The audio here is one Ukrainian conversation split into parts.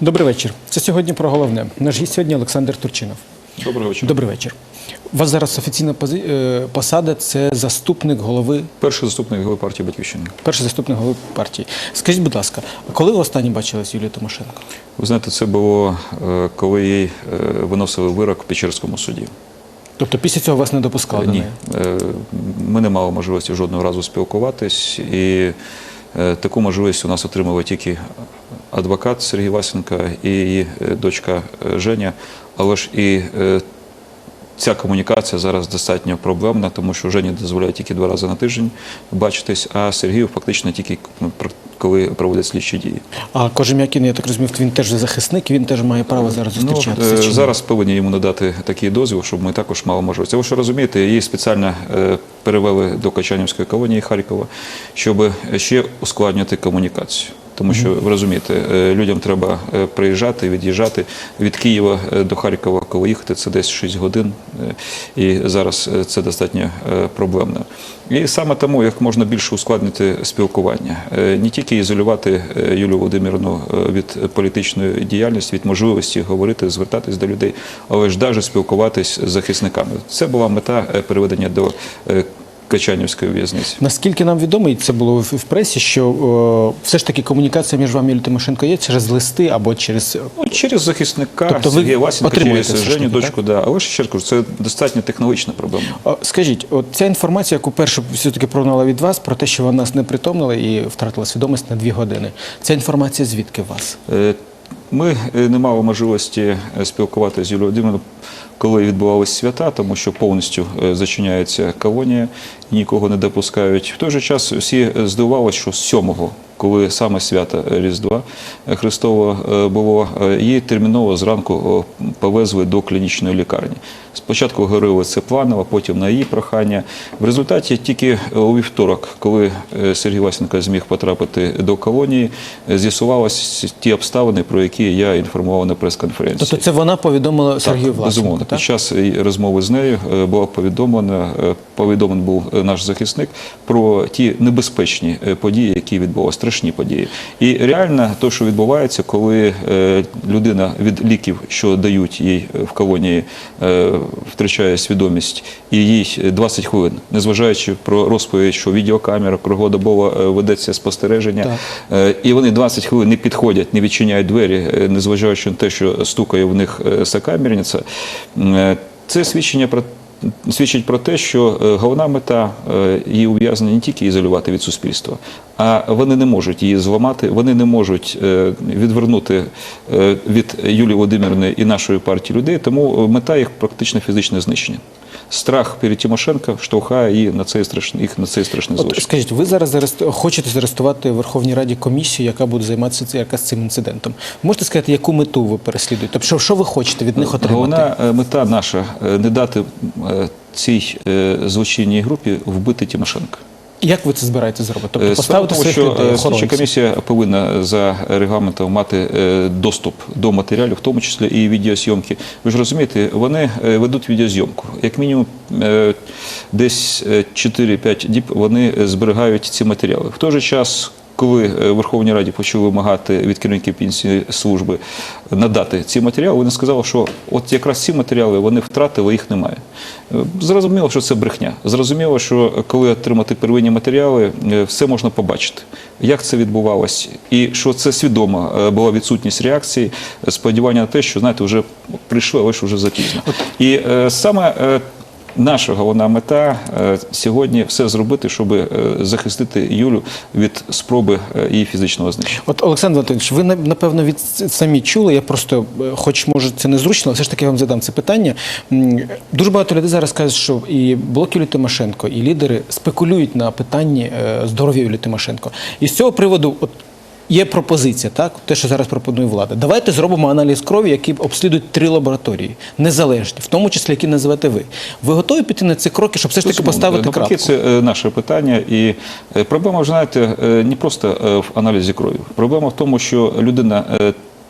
Добрий вечір. Це сьогодні про головне. Наш гість сьогодні Олександр Турчинов. Доброго вечора. Добрий вечір. У вас зараз офіційна е, посада це заступник голови, Перший заступник голови партії Батьківщини. перший заступник голови партії. Скажіть, будь ласка, коли ви останні бачили з Юлією Тимошенко? Ви знаєте, це було е, коли їй е, виносили вирок в Печерському суді. Тобто після цього вас не допускали до Ні, неї? Ми не мали можливості жодного разу спілкуватись, і таку можливість у нас отримали тільки адвокат Сергій Васенко і її е, дочка е, Женя. Але ж і е, ця комунікація зараз достатньо проблемна, тому що Жені дозволяє тільки два рази на тиждень бачитись, а Сергію фактично тільки ну, коли проводять слідчі дії. А Кожем'якін, я так розумію, він теж захисник, він теж має право зараз зустрічатися. Ну, чи ні? зараз повинні йому надати такий дозвіл, щоб ми також мали можливість. Ви ж розумієте, її спеціально перевели до Качанівської колонії Харкова, щоб ще ускладнювати комунікацію. Тому що ви розумієте, е, людям треба е, приїжджати, від'їжджати від Києва е, до Харкова, коли їхати, це десь 6 годин, і зараз це достатньо проблемно. І саме тому як можна більше ускладнити спілкування, не тільки ізолювати Юлію Володимирівну від політичної діяльності, від можливості говорити, звертатись до людей, але ж навіть спілкуватись з захисниками. Це була мета переведення до Качанівської в'язниці. Наскільки нам відомо, і це було в пресі, що о, все ж таки комунікація між вами і Тимошенко є через листи або через Ну, через захисника Тобто ви Сергія Васенка, через Женю, дочку, да. але ще раз кажу, це достатньо технологічна проблема. О, Скажіть, от ця інформація, яку першу все-таки пролунала від вас, про те, що вона нас не притомнила і втратила свідомість на дві години. Ця інформація звідки у вас? Е, Ми е, не мали можливості е, спілкуватися з Юлією Володимирівною, коли відбувалися свята, тому що повністю е, зачиняється колонія, нікого не допускають. В той же час всі е, здивувалися, що 7-го, коли саме свято Різдва Христова е, було, її терміново зранку повезли до клінічної лікарні. Спочатку говорили це планово, потім на її прохання. В результаті тільки у вівторок, коли Сергій Васенко зміг потрапити до колонії, з'ясувалися ті обставини, про які я інформував на прес-конференції. Тобто це вона повідомила Сергію Так, Власенку, безумовно. Так? Під час розмови з нею е, було повідомлено, е, повідомлений був е, наш захисник про ті небезпечні події, які відбувалися, страшні події. І реально, те, що відбувається, коли людина від ліків, що дають їй в колонії, втрачає свідомість, і їй 20 хвилин, незважаючи про розповідь, що відеокамера круглодобово ведеться спостереження, Так. І вони 20 хвилин не підходять, не відчиняють двері, незважаючи на те, що стукає в них сокамерниця. Е, Це свідчення про. Свідчить про те, що е, головна мета е, її ув'язнення не тільки ізолювати від суспільства, а вони не можуть її зламати, вони не можуть відвернути від Юлії Володимирівни і нашої партії людей. Тому мета їх практично фізичне знищення. Страх перед Тимошенко штовхає її на цей страшний їх на цей страшний От злочин. скажіть, ви зараз арест... хочете зареєструвати в Верховній Раді комісію, яка буде займатися яка з цим інцидентом. Можете сказати, яку мету ви переслідуєте? Тобто, що, що ви хочете від них отримати? Головна е, мета наша е, не дати е, цій злочинній групі вбити Тимошенка. Як ви це збираєтеся зробити? Тобто Е, поставити тому, що людей, е, слідча комісія повинна за регламентом мати е, доступ до матеріалів, в тому числі і відеозйомки. Ви ж розумієте, вони ведуть відеозйомку. Як мінімум, десь е, 4-5 діб вони зберігають ці матеріали. В той же час. Коли е, в Верховній Раді почали вимагати від керівників пенсійної служби надати ці матеріали, вони сказали, що от якраз ці матеріали вони втратили, їх немає. Е, Зрозуміло, що це брехня. Зрозуміло, що коли отримати первинні матеріали, е, все можна побачити, як це відбувалося, і що це свідома була відсутність реакції, сподівання на те, що знаєте, вже прийшли, але ж вже запізно. І саме Наша головна мета е, сьогодні все зробити, щоб е, захистити Юлю від спроби е, її фізичного знищення. От Олександр Анатолійович, ви на- напевно від самі чули. Я просто, хоч може це незручно, але все ж таки я вам задам це питання. Дуже багато людей зараз кажуть, що і блок Юлії Тимошенко, і лідери спекулюють на питанні здоров'я Юлії Тимошенко. І з цього приводу, от є пропозиція, так те, що зараз пропонує влада. Давайте зробимо аналіз крові, який обслідують три лабораторії, незалежні, в тому числі які називаєте ви. Ви готові піти на ці кроки, щоб все ж таки поставити Навпаки, крапку? це е, наше питання. І е, проблема, ви знаєте, е, не просто в аналізі крові. Проблема в тому, що людина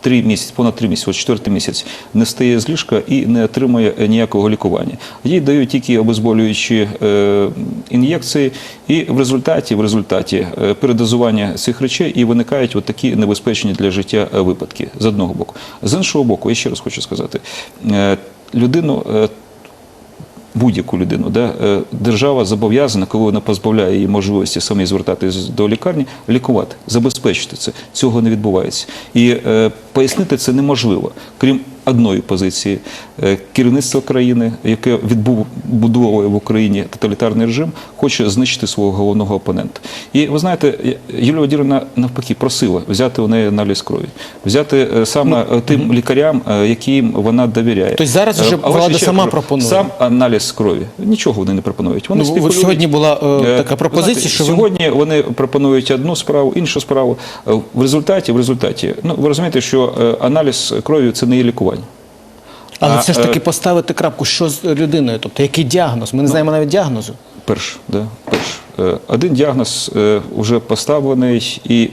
Три місяці, понад три місяці, от четвертий місяць, не стає з ліжка і не отримує ніякого лікування. Їй дають тільки обезболюючі е, ін'єкції, і в результаті, в результаті е, передозування цих речей і виникають от такі небезпечні для життя е, випадки з одного боку. З іншого боку, я ще раз хочу сказати, людину. Будь-яку людину, да, е, держава зобов'язана, коли вона позбавляє її можливості самі звертатись до лікарні, лікувати, забезпечити це. Цього не відбувається. І е, пояснити це неможливо, крім одної позиції Е, керівництво країни, яке відбудовує в Україні тоталітарний режим, хоче знищити свого головного опонента. І ви знаєте, Юлія Володимирівна навпаки просила взяти у неї аналіз крові, взяти е, саме е, тим лікарям, яким вона довіряє. Тобто зараз вже влада сама кажу, пропонує. Сам аналіз крові. Нічого вони не пропонують. Вони Ну, спекулюють. сьогодні була е, така пропозиція, знаєте, що ви- вони пропонують одну справу, іншу справу. В результаті, в результаті, ну ви розумієте, що аналіз крові це не є лікування. Але А, все ж е, таки поставити крапку, що з людиною, тобто який діагноз? Ми не знаємо навіть діагнозу. Перш, да, перш. Е, Один діагноз е, вже поставлений, і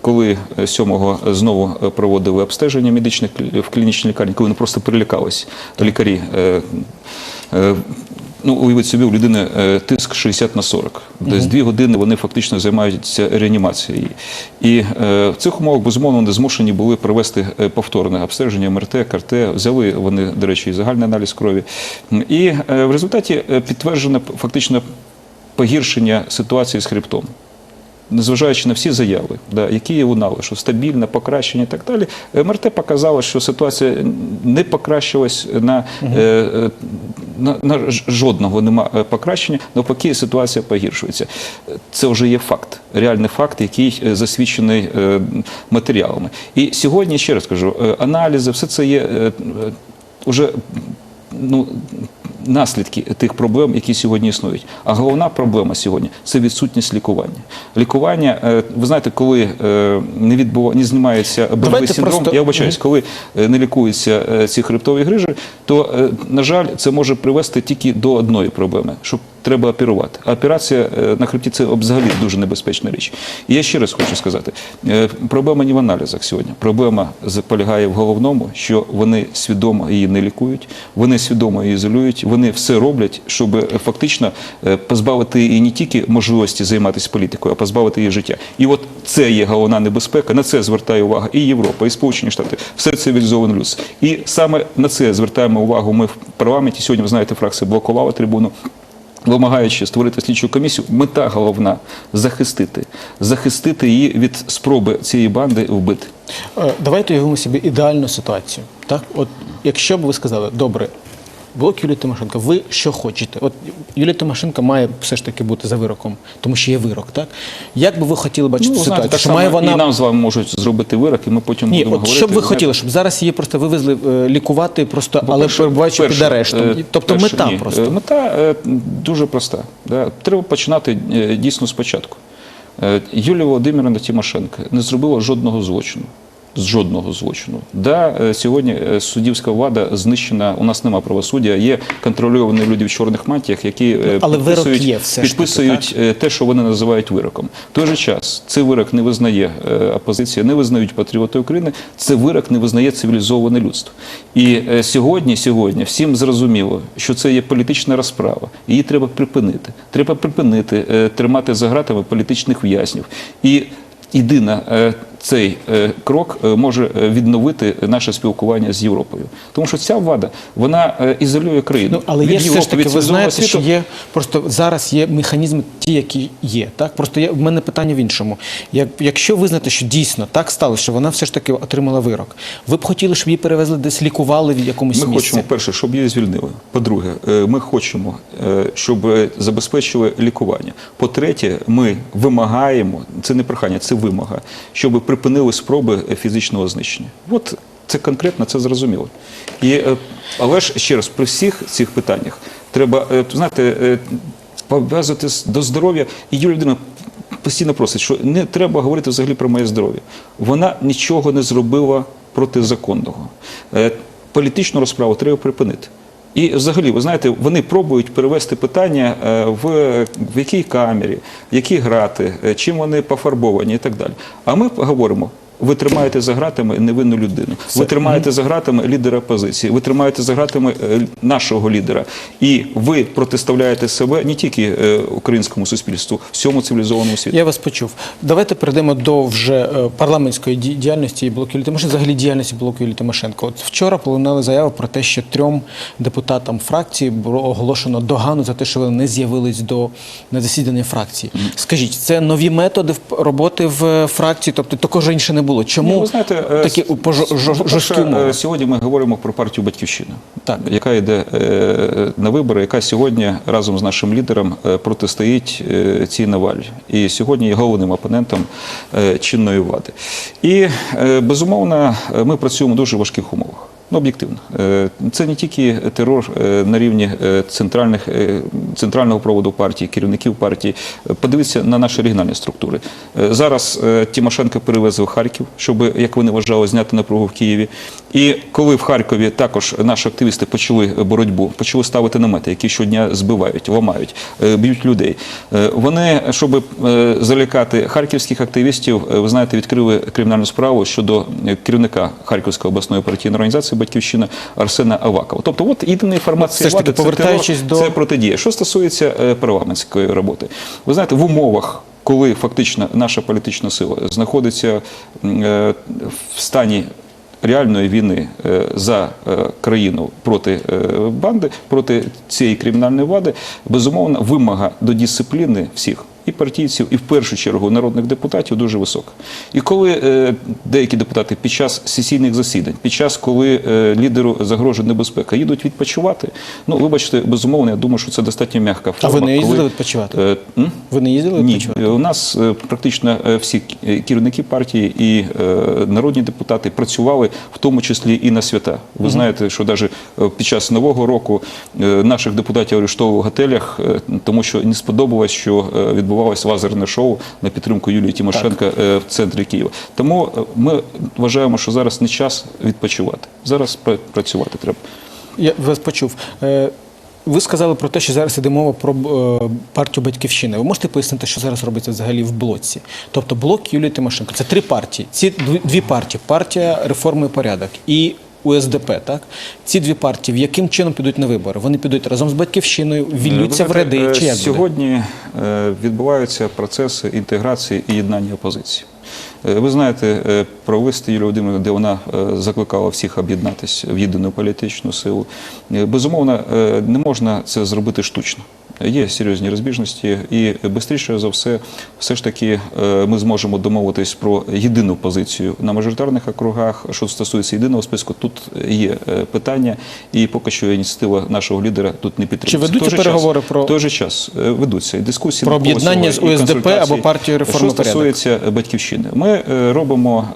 коли е, 7-го знову е, проводили обстеження медичних в клінічній лікарні, коли вони просто прилякались лікарі. Ну, уявіть собі, у людини е, тиск 60 на 40. Десь дві години вони фактично займаються реанімацією. І е, в цих умовах, безумовно, вони змушені були провести е, повторне обстеження МРТ, КРТ. Взяли вони, до речі, і загальний аналіз крові. І е, в результаті підтверджено фактично погіршення ситуації з хребтом. Незважаючи на всі заяви, да, які є лунали, що стабільне покращення і так далі, МРТ показало, що ситуація не покращилась на, е, е, на, жодного нема е, покращення, навпаки, ситуація погіршується. Це вже є факт, реальний факт, який е, засвідчений е, матеріалами. І сьогодні, ще раз кажу, аналізи, все це є е, е, уже ну, наслідки тих проблем, які сьогодні існують. А головна проблема сьогодні це відсутність лікування. Лікування, е, ви знаєте, коли е, не відбува... не знімається Давайте синдром, просто- я вибачаюсь, коли е, не лікуються ці хребтові грижі, то, на жаль, це може привести тільки до одної проблеми, що треба оперувати. Операція е, на хребті це взагалі дуже небезпечна річ. І я ще раз хочу сказати: е, проблема не в аналізах сьогодні. Проблема полягає в головному, що вони свідомо її не лікують, вони свідомо її ізолюють, вони все роблять, щоб е, фактично позбавити її не тільки можливості займатися політикою, а позбавити її життя. І от це є головна небезпека. На це звертає увагу і Європа, і Сполучені Штати, все цивілізоване людство. І саме на це звертаємо увагу. Ми в парламенті сьогодні ви знаєте, фракція блокувала трибуну. Вимагаючи створити слідчу комісію, мета головна захистити, захистити її від спроби цієї банди вбити. Е, Давайте уявимо собі ідеальну ситуацію. Так, от якщо б ви сказали, добре, блок Юлії Тимошенко, ви що хочете? От Юлія Тимошенко має все ж таки бути за вироком, тому що є вирок, так? Як би ви хотіли бачити Ну, ситуацію? знаєте, так що має вона і нам з вами можуть зробити вирок, і ми потім Ні, будемо от говорити. що б ви хотіли, щоб зараз її просто вивезли е, лікувати, просто але перебуваючи під арештом. е, Тобто перше, мета ні. просто. Е, Мета е, дуже проста. Да. Треба починати е, дійсно спочатку. Юлія Володимирівна Тимошенко не зробила жодного злочину. З жодного злочину. Да, е, сьогодні е, суддівська влада знищена. У нас нема правосуддя. Є контрольовані люди в чорних мантіях, які е, але вирок підписують, є все ж таки, підписують е, те, що вони називають вироком. В той же час цей вирок не визнає опозиція, не визнають патріоти України. Це вирок не визнає цивілізоване людство. І сьогодні, сьогодні всім зрозуміло, що це є політична розправа. Її треба припинити. Треба припинити тримати за ґратами політичних в'язнів. І єдина цей е, крок е, може е, відновити наше спілкування з Європою, тому що ця влада вона ізолює країну. Ну, але від є все ж таки, від ви знаєте, що є просто зараз є механізми ті, які є. Так просто є в мене питання в іншому. Як, якщо визнати, що дійсно так сталося, що вона все ж таки отримала вирок, ви б хотіли, щоб її перевезли десь лікували в якомусь Ми місці? хочемо перше, щоб її звільнили. По-друге, ми хочемо, щоб забезпечили лікування. По-третє, ми вимагаємо це не прохання, це вимога, щоб припинили спроби е, фізичного знищення. От це конкретно, це зрозуміло. І, е, але ж ще раз, при всіх цих питаннях треба е, знаєте, пов'язувати до здоров'я. І Юлія Людина постійно просить, що не треба говорити взагалі про моє здоров'я. Вона нічого не зробила протизаконного. Політичну розправу треба припинити. І взагалі, ви знаєте, вони пробують перевести питання е, в, в якій камері, які грати, е, чим вони пофарбовані і так далі. А ми говоримо. Ви тримаєте за гратами невинну людину. Ви тримаєте за гратами лідера опозиції, ви тримаєте за гратами нашого лідера. І ви протиставляєте себе не тільки е, українському суспільству, всьому цивілізованому світу. Я вас почув. Давайте перейдемо до вже е, парламентської діяльності і блоку Юлії Тимошенко, взагалі діяльності блоку Юлії Тимошенко. От вчора полунали заяву про те, що трьом депутатам фракції було оголошено догану за те, що вони не з'явились до на засідання фракції. Скажіть, це нові методи роботи в е, фракції? Тобто такого ж раніше не було. Чому Ні, ви знаєте, е, такі жорсткі умови? е, Сьогодні ми говоримо про партію Батьківщина, Так. яка йде е, на вибори, яка сьогодні разом з нашим лідером протистоїть цій навалі. І сьогодні є головним опонентом чинної влади. І безумовно, ми працюємо в дуже важких умовах. Ну, об'єктивно, Е, це не тільки терор е, на рівні е, центральних центрального проводу партії, керівників партії. Подивіться на наші регіональні структури. Зараз Тимошенко перевезли в Харків, щоб, як вони вважали, зняти напругу в Києві. І коли в Харкові також наші активісти почали боротьбу, почали ставити намети, які щодня збивають, ламають, б'ють людей. Вони, щоб залякати харківських активістів, ви знаєте, відкрили кримінальну справу щодо керівника Харківської обласної партійної організації Батьківщина Арсена Авакова. Тобто, от єдина інформація таки, влади, це повертаючись терор, до- це протидія. Що стосується е, парламентської роботи, ви знаєте, в умовах. Коли фактично наша політична сила знаходиться е, в стані реальної війни е, за країну проти банди, проти цієї кримінальної влади, безумовно, вимога до дисципліни всіх. І партійців, і в першу чергу народних депутатів дуже висока. І коли е, деякі депутати під час сесійних засідань, під час, коли е, лідеру загрожує небезпека, їдуть відпочивати, ну вибачте, безумовно, я думаю, що це достатньо м'яка А ви не їздили коли, відпочивати? Е, м? Ви не їздили Ні, відпочивати? у нас практично всі керівники партії і народні депутати працювали в тому числі і на свята. Ви знаєте, що навіть під час нового року наших депутатів арештовували в готелях, тому що не сподобалось, що е, відбувалось лазерне шоу на підтримку Юлії Тимошенко е, в центрі Києва. Тому е, ми вважаємо, що зараз не час відпочивати. Зараз працювати треба. Я вас почув. Е, Ви сказали про те, що зараз іде мова про партію Батьківщини. Ви можете пояснити, що зараз робиться взагалі в блоці? Тобто блок Юлії Тимошенко. Це три партії. Ці дві партії: партія реформи і порядок і УСДП. Так ці дві партії, в яким чином підуть на вибори? Вони підуть разом з батьківщиною, віллються в ряди. Чи як сьогодні е, відбуваються процеси інтеграції і єднання опозиції. Е, Ви знаєте е, про листи Юлії Володимирівни, де вона е, закликала всіх об'єднатися в єдину політичну силу. Безумовно, не можна це зробити штучно. Є серйозні розбіжності, і швидше за все, все ж таки е, ми зможемо домовитись про єдину позицію на мажоритарних округах. Що стосується єдиного списку, тут є е, питання, і поки що ініціатива нашого лідера тут не підтримується. Чи ведуться той переговори час, про- той же час е, ведуться дискусії Про об'єднання з УСДП або партією реформи Що стосується батьківщини, ми робимо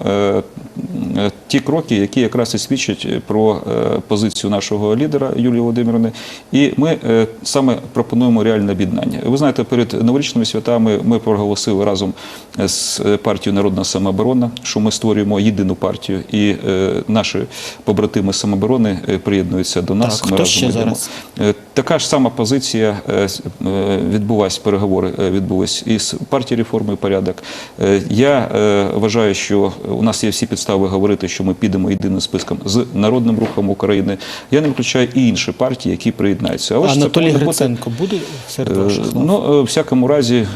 ті кроки, які якраз і свідчать про е, позицію нашого лідера Юлії Володимирівни, і ми е, саме пропонуємо реальне об'єднання. Ви знаєте, перед новорічними святами ми проголосили разом з е, партією Народна самооборона, що ми створюємо єдину партію, і е, наші побратими самооборони е, приєднуються до нас. Так, ми хто разом ще зараз? Така ж сама позиція е, е, відбулась, переговори е, відбулись із партією реформи і порядок. Я вважаю, що у нас є всі підстави говорити, що ми підемо єдиним списком з народним рухом України. Я не виключаю і інші партії, які приєднаються. Але ж це Анатолій повинно бути- буде серед ваших слов? Ну, в всякому разі,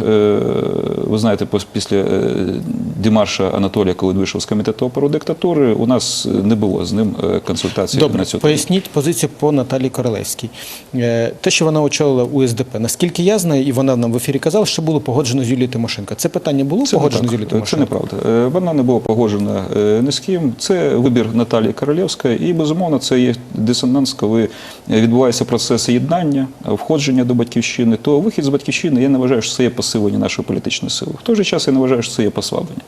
ви знаєте, після Дімарша Анатолія, коли він вийшов з комітету опору диктатури, у нас не було з ним консультацій Добре, на цю поясніть позицію по Наталії Королевській. Те, що вона очолила УСДП, наскільки я знаю, і вона нам в ефірі казала, що було погоджено з Юлією Тимошенко. Це питання було Це погоджено з. Юлією Це неправда. Е, Вона не була погоджена е, ні з ким. Це вибір Наталії Королевської. І, безумовно, це є дисонанс, коли відбувається процес єднання, входження до батьківщини. То вихід з батьківщини, я не вважаю, що це є посилення нашої політичної сили. В той же час я не вважаю, що це є послаблення.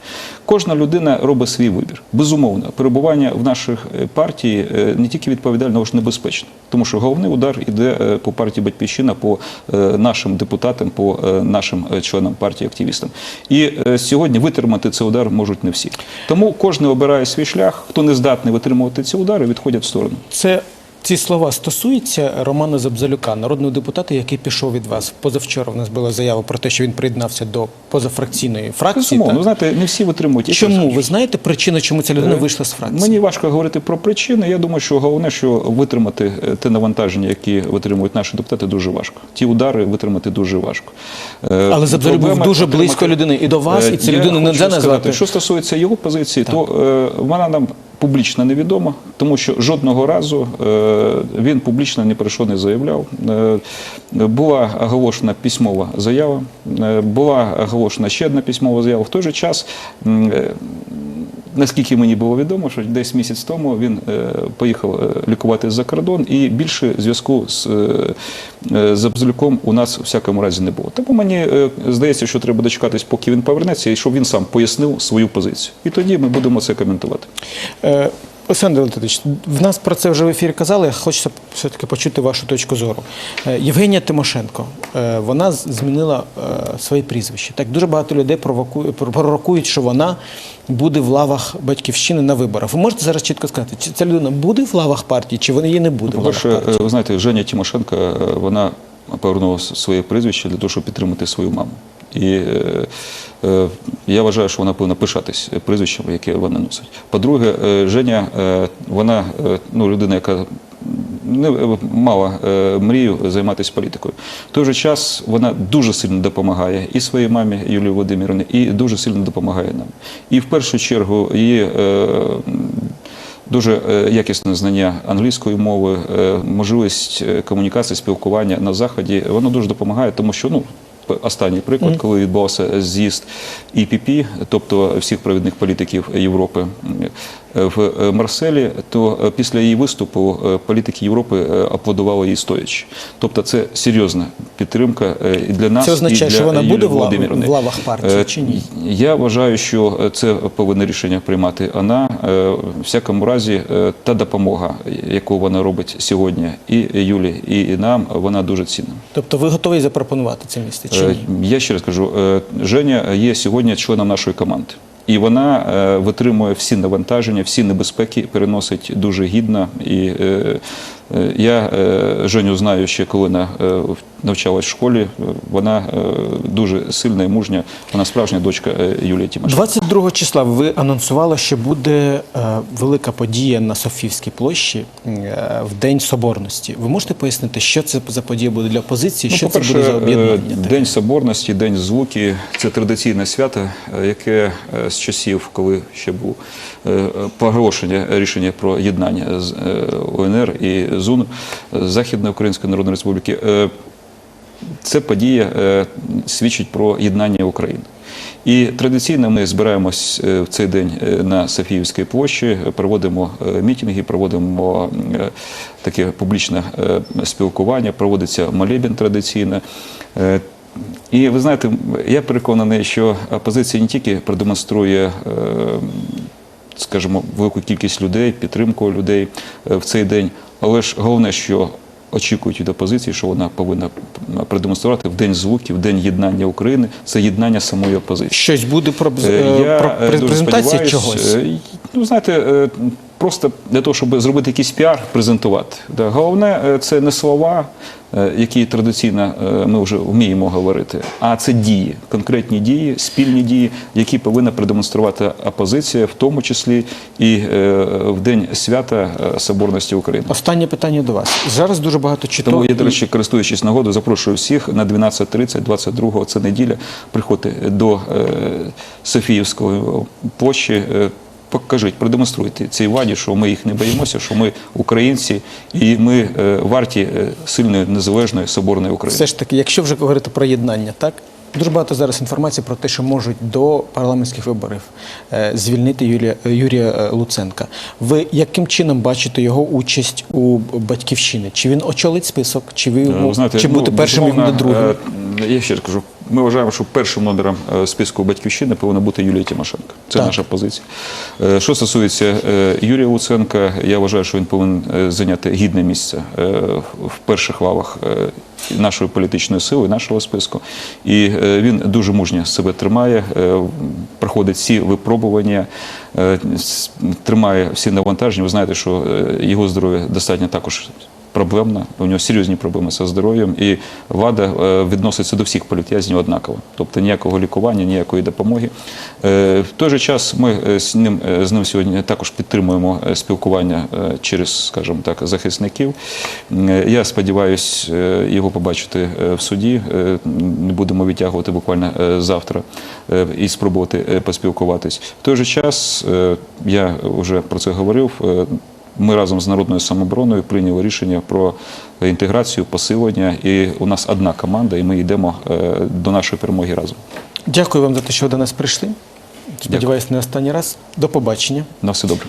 Кожна людина робить свій вибір. Безумовно, перебування в наших е, партії не тільки відповідально, але ж небезпечно. Тому що головний удар іде по партії Батьківщина, по е, нашим депутатам, по е, нашим е, членам партії, активістам. І сьогодні витримати цей удар можуть не всі. Тому кожен обирає свій шлях. Хто не здатний витримувати ці удари, відходять в сторону. Це Ці слова стосуються Романа Забзалюка, народного депутата, який пішов від вас. Позавчора в нас була заява про те, що він приєднався до позафракційної фракції. Безумовно, так? знаєте, не всі витримують. Чому ви знаєте причину, чому ця людина Е, вийшла з фракції? Мені важко говорити про причини. Я думаю, що головне, що витримати е, те навантаження, які витримують наші депутати, дуже важко. Ті удари витримати дуже важко. Е, Але Забзалюк був дуже близько людини і до вас, і цю людину не назвати. Що стосується його позиції, то е, вона нам публічно невідома, тому що жодного разу е, він публічно ні про що не заявляв. Е, була оголошена письмова заява, е, була оголошена ще одна письмова заява. В той же час. Е, Наскільки мені було відомо, що десь місяць тому він е, поїхав лікувати за кордон, і більше зв'язку з е, е, у нас в всякому разі не було. Тому мені е, здається, що треба дочекатись, поки він повернеться, і щоб він сам пояснив свою позицію. І тоді ми будемо це коментувати. Олександр Леонтович, в нас про це вже в ефірі казали. Хочеться все-таки почути вашу точку зору. Е, Євгенія Тимошенко, е, вона змінила е, своє прізвище. Так дуже багато людей пророкують, що вона буде в лавах батьківщини на виборах. Ви можете зараз чітко сказати, чи ця людина буде в лавах партії, чи вона її не буде в лавах По-перше, партії? е, ви знаєте, Женя Тимошенко, вона повернула своє прізвище для того, щоб підтримати свою маму. І е, е, я вважаю, що вона повинна пишатись прізвищем, яке вона носить. По-друге, е, Женя, е, вона ну, людина, яка не мала мрію займатися політикою. В той же час вона дуже сильно допомагає і своїй мамі Юлії Володимирівні, і дуже сильно допомагає нам. І в першу чергу її. Дуже якісне знання англійської мови, можливість комунікації, спілкування на заході. Воно дуже допомагає, тому що ну. Останній приклад, коли відбувався з'їзд ІПП, тобто всіх провідних політиків Європи в е, Марселі, то е, після її виступу е, політики Європи е, аплодували їй стоячи. Тобто це серйозна підтримка е, і для нас. Це означає, і для що вона буде Юлії в лав- в лавах партії Е, чи ні? я вважаю, що це повинне рішення приймати вона. Е, В всякому разі, е, та допомога, яку вона робить сьогодні, і Юлі, і нам, вона дуже цінна. Тобто ви готові запропонувати це місце чи Е, ні? Я ще раз кажу, е, Женя є сьогодні членом нашої команди. І вона е, витримує всі навантаження, всі небезпеки, переносить дуже гідно. І е, я е, Женю знаю ще коли вона е, навчалась в школі. Е, Вона е, дуже сильна і мужня. Вона справжня дочка е, Юлії Тимошенко. 22 числа ви анонсували, що буде е, велика подія на Софівській площі е, в День Соборності. Ви можете пояснити, що це за подія буде для опозиції, що це Ну, буде за е, об'єднання? День Соборності, День Звуки це традиційне свято, е, яке е, з часів, коли ще був е, проголошення рішення про єднання з е, УНР і ЗУН е, Західної Української Народної Республіки. е, Це подія е, свідчить про єднання України. І традиційно ми збираємось е, в цей день на Софіївській площі, проводимо мітинги, проводимо таке публічне спілкування, проводиться молебен традиційно. І ви знаєте, я переконаний, що опозиція не тільки продемонструє. скажімо, велику кількість людей, підтримку людей в цей день. Але ж головне, що очікують від опозиції, що вона повинна продемонструвати в день звуків, в день єднання України, це єднання самої опозиції. Щось буде про, Е, е, про е, презентація чогось. е, Ну, знаєте, просто для того, щоб зробити якийсь піар, презентувати. Да. Головне, е, це не слова, е, які традиційно е, ми вже вміємо говорити, а це дії, конкретні дії, спільні дії, які повинна продемонструвати опозиція, в тому числі і в день свята Соборності України. Останнє питання до вас. Зараз дуже багато читок. Тому я, до речі, користуючись нагодою, запрошую всіх на 12.30, 22 це неділя, приходьте до Софіївської площі. Покажіть, продемонструйте цій владі, що ми їх не боїмося, що ми українці і ми е, варті е, сильної незалежної соборної України. Все ж таки, якщо вже говорити про єднання, так? Дуже багато зараз інформації про те, що можуть до парламентських виборів е, звільнити Юрія, Юрія Луценка. Ви яким чином бачите його участь у батьківщині? Чи він очолить список, чи ви ви знаєте, чи ну, бути першим і другим? Я ще раз кажу, ми вважаємо, що першим номером е, списку батьківщини повинна бути Юлія Тимошенко. Це Так. наша позиція. Е, Що стосується е, Юрія Луценка, я вважаю, що він повинен зайняти гідне місце в перших лавах нашої політичної сили, нашого списку. І він дуже мужньо себе тримає, проходить всі випробування, тримає всі навантаження. Ви знаєте, що його здоров'я достатньо також проблемна, у нього серйозні проблеми зі здоров'ям, і влада е, відноситься до всіх політв'язнів однаково. Тобто ніякого лікування, ніякої допомоги. Е, В той же час ми е, з ним, з ним сьогодні також підтримуємо спілкування через, скажімо так, захисників. Я сподіваюся його побачити в суді. Будемо відтягувати буквально завтра і спробувати поспілкуватись. В той же час я вже про це говорив. Ми разом з народною самобороною прийняли рішення про інтеграцію, посилення. І у нас одна команда, і ми йдемо е, до нашої перемоги разом. Дякую вам за те, що ви до нас прийшли. Сподіваюсь, не останній раз. До побачення. На все добре.